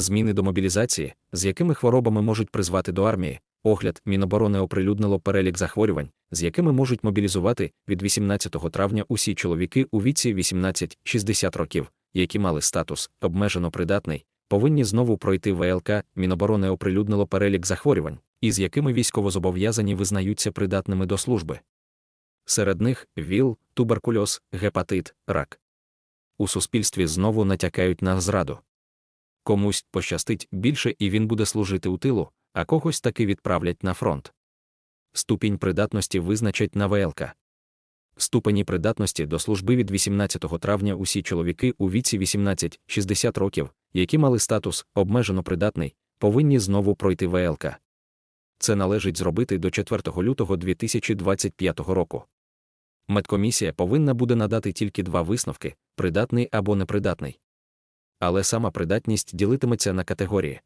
Зміни до мобілізації, з якими хворобами можуть призвати до армії, огляд Міноборони оприлюднило перелік захворювань, з якими можуть мобілізувати від 18 травня усі чоловіки у віці 18-60 років, які мали статус обмежено придатний, повинні знову пройти ВЛК. Міноборони оприлюднило перелік захворювань, із якими військовозобов'язані визнаються придатними до служби. Серед них ВІЛ, туберкульоз, гепатит, рак. У суспільстві знову натякають на зраду. Комусь пощастить більше і він буде служити у тилу, а когось таки відправлять на фронт. Ступінь придатності визначать на ВЛК. Ступені придатності до служби від 18 травня усі чоловіки у віці 18-60 років, які мали статус обмежено придатний, повинні знову пройти ВЛК. Це належить зробити до 4 лютого 2025 року. Медкомісія повинна буде надати тільки два висновки придатний або непридатний. Але сама придатність ділитиметься на категорії.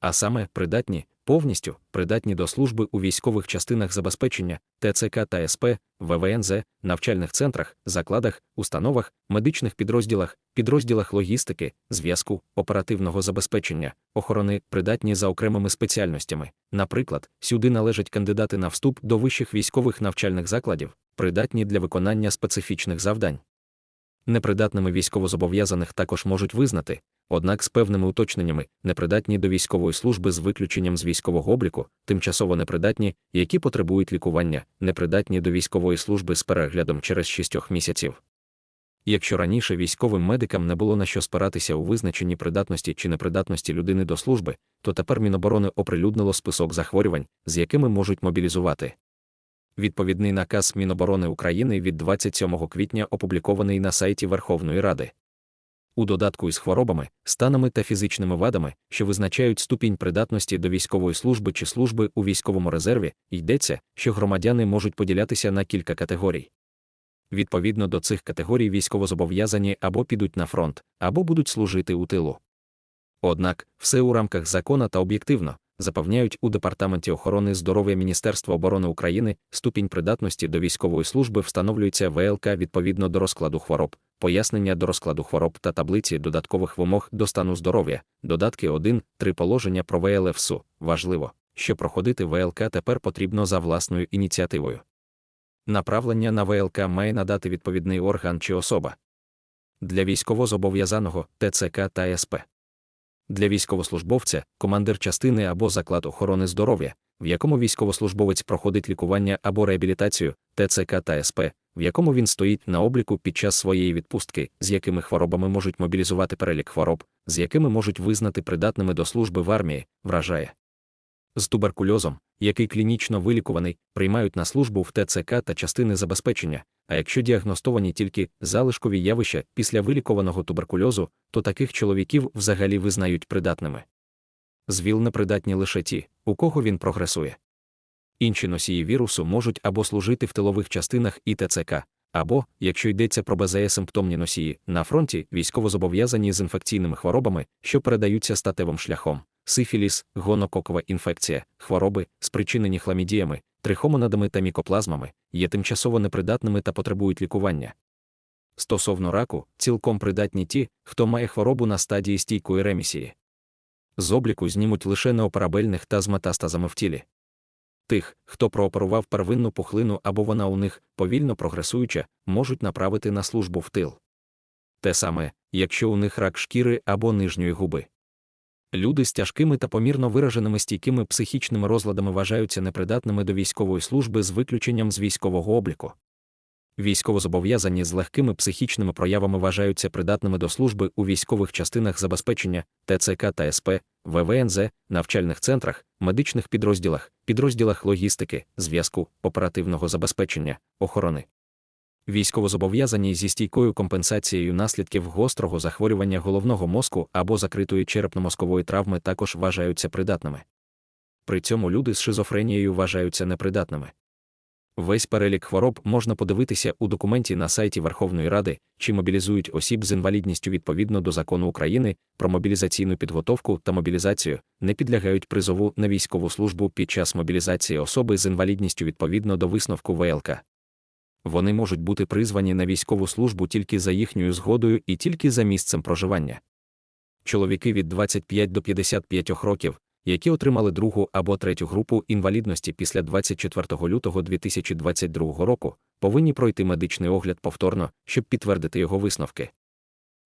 А саме придатні, повністю придатні до служби у військових частинах забезпечення ТЦК та СП, ВВНЗ, навчальних центрах, закладах, установах, медичних підрозділах, підрозділах логістики, зв'язку, оперативного забезпечення, охорони, придатні за окремими спеціальностями. Наприклад, сюди належать кандидати на вступ до вищих військових навчальних закладів, придатні для виконання специфічних завдань. Непридатними військовозобов'язаних також можуть визнати, однак з певними уточненнями, непридатні до військової служби з виключенням з військового обліку, тимчасово непридатні, які потребують лікування, непридатні до військової служби з переглядом через 6 місяців. Якщо раніше військовим медикам не було на що спиратися у визначенні придатності чи непридатності людини до служби, то тепер Міноборони оприлюднило список захворювань, з якими можуть мобілізувати. Відповідний наказ Міноборони України від 27 квітня опублікований на сайті Верховної Ради. У додатку із хворобами, станами та фізичними вадами, що визначають ступінь придатності до військової служби чи служби у військовому резерві, йдеться, що громадяни можуть поділятися на кілька категорій. Відповідно до цих категорій військовозобов'язані або підуть на фронт, або будуть служити у тилу. Однак, все у рамках закона та об'єктивно, запевняють у Департаменті охорони здоров'я Міністерства оборони України, ступінь придатності до військової служби встановлюється ВЛК відповідно до розкладу хвороб, пояснення до розкладу хвороб та таблиці додаткових вимог до стану здоров'я, додатки 1, 3 положення про ВЛФСУ. Важливо, що проходити ВЛК тепер потрібно за власною ініціативою. Направлення на ВЛК має надати відповідний орган чи особа. Для військовозобов'язаного ТЦК та СП для військовослужбовця, командир частини або заклад охорони здоров'я, в якому військовослужбовець проходить лікування або реабілітацію, ТЦК та СП, в якому він стоїть на обліку під час своєї відпустки, з якими хворобами можуть мобілізувати перелік хвороб, з якими можуть визнати придатними до служби в армії, вражає. З туберкульозом, який клінічно вилікуваний, приймають на службу в ТЦК та частини забезпечення, а якщо діагностовані тільки залишкові явища після вилікованого туберкульозу, то таких чоловіків взагалі визнають придатними. З ВІЛ непридатні лише ті, у кого він прогресує. Інші носії вірусу можуть або служити в тилових частинах і ТЦК, або, якщо йдеться про безсимптомні носії, на фронті військовозобов'язані з інфекційними хворобами, що передаються статевим шляхом сифіліс, гонококова інфекція, хвороби, спричинені хламідіями, трихомонадами та мікоплазмами, є тимчасово непридатними та потребують лікування. Стосовно раку, цілком придатні ті, хто має хворобу на стадії стійкої ремісії. З обліку знімуть лише неоперабельних та з метастазами в тілі. Тих, хто прооперував первинну пухлину або вона у них повільно прогресуюча, можуть направити на службу в тил. Те саме, якщо у них рак шкіри або нижньої губи. Люди з тяжкими та помірно вираженими стійкими психічними розладами вважаються непридатними до військової служби з виключенням з військового обліку. Військовозобов'язані з легкими психічними проявами вважаються придатними до служби у військових частинах забезпечення ТЦК та СП, ВВНЗ, навчальних центрах, медичних підрозділах, підрозділах логістики, зв'язку, оперативного забезпечення, охорони військовозобов'язані зі стійкою компенсацією наслідків гострого захворювання головного мозку або закритої черепно-мозкової травми також вважаються придатними. При цьому люди з шизофренією вважаються непридатними. Весь перелік хвороб можна подивитися у документі на сайті Верховної Ради, чи мобілізують осіб з інвалідністю відповідно до закону України про мобілізаційну підготовку та мобілізацію, не підлягають призову на військову службу під час мобілізації особи з інвалідністю відповідно до висновку ВЛК вони можуть бути призвані на військову службу тільки за їхньою згодою і тільки за місцем проживання. чоловіки від 25 до 55 років, які отримали другу або третю групу інвалідності після 24 лютого 2022 року, повинні пройти медичний огляд повторно, щоб підтвердити його висновки.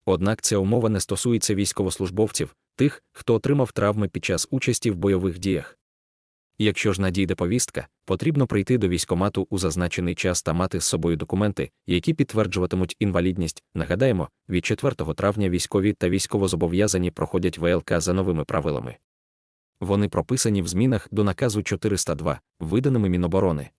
Однак ця умова не стосується військовослужбовців, тих, хто отримав травми під час участі в бойових діях. Якщо ж надійде повістка, потрібно прийти до військомату у зазначений час та мати з собою документи, які підтверджуватимуть інвалідність. Нагадаємо, від 4 травня військові та військовозобов'язані проходять ВЛК за новими правилами. Вони прописані в змінах до наказу 402, виданими Міноборони.